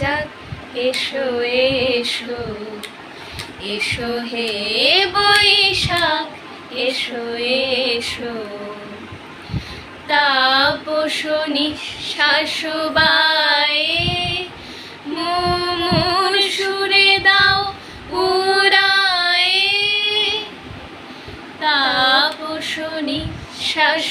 যাক, এসো এসো। এসো হে বৈশাখ, এসো এসো। তাপস নিঃশ্বাস বায়ে, মুমুর সুরে দাও উড়ায়ে। তাপস নিঃশ্বাস